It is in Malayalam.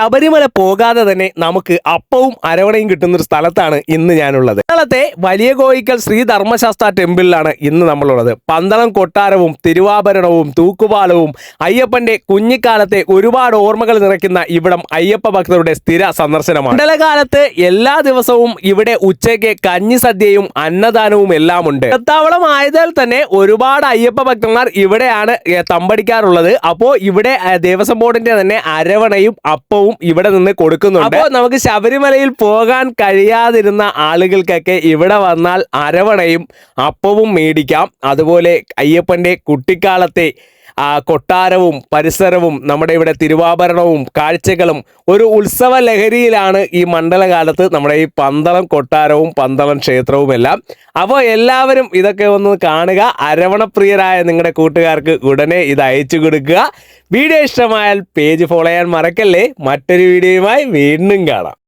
ശബരിമല പോകാതെ തന്നെ നമുക്ക് അപ്പവും അരവണയും കിട്ടുന്ന ഒരു സ്ഥലത്താണ് ഇന്ന് ഞാനുള്ളത്. കേരളത്തെ വലിയ കോയിക്കൽ ശ്രീ ധർമ്മശാസ്ത്ര ടെമ്പിളിലാണ് ഇന്ന് നമ്മളുള്ളത്. പന്തളം കൊട്ടാരവും തിരുവാഭരണവും തൂക്കുപാലവും അയ്യപ്പന്റെ കുഞ്ഞിക്കാലത്തെ ഒരുപാട് ഓർമ്മകൾ നിറയ്ക്കുന്ന ഇവിടം അയ്യപ്പ ഭക്തരുടെ സ്ഥിര സന്ദർശനമാണ്. മണ്ഡലകാലത്ത് എല്ലാ ദിവസവും ഇവിടെ ഉച്ചയ്ക്ക് കഞ്ഞി സദ്യയും അന്നദാനവും എല്ലാം ഉണ്ട്. എത്താവളം ആയതിൽ തന്നെ ഒരുപാട് അയ്യപ്പ ഭക്തന്മാർ ഇവിടെയാണ് തമ്പടിക്കാറുള്ളത്. അപ്പോൾ ഇവിടെ ദേവസ്വം ബോർഡിന്റെ തന്നെ അരവണയും അപ്പവും ഇവിടെ നിന്ന് കൊടുക്കുന്നുണ്ട്. അപ്പോൾ നമുക്ക് ശബരിമലയിൽ പോകാൻ കഴിയാതിരുന്ന ആളുകൾക്കൊക്കെ ഇവിടെ വന്നാൽ അരവണയും അപ്പവും മേടിക്കാം. അതുപോലെ അയ്യപ്പന്റെ കുട്ടിക്കാലത്തെ ആ കൊട്ടാരവും പരിസരവും നമ്മുടെ ഇവിടെ തിരുവാഭരണവും കാഴ്ചകളും ഒരു ഉത്സവ ലഹരിയിലാണ് ഈ മണ്ഡലകാലത്ത് നമ്മുടെ ഈ പന്തളം കൊട്ടാരവും പന്തളം ക്ഷേത്രവും എല്ലാം അപ്പോൾ എല്ലാവരും ഇതൊക്കെ ഒന്ന് കാണുക. അരവണപ്രിയരായ നിങ്ങളുടെ കൂട്ടുകാർക്ക് ഉടനെ ഇത് അയച്ചു കൊടുക്കുക. വീഡിയോ ഇഷ്ടമായാൽ പേജ് ഫോളോ ചെയ്യാൻ മറക്കല്ലേ? മറ്റൊരു വീഡിയോയുമായി വീണ്ടും കാണാം.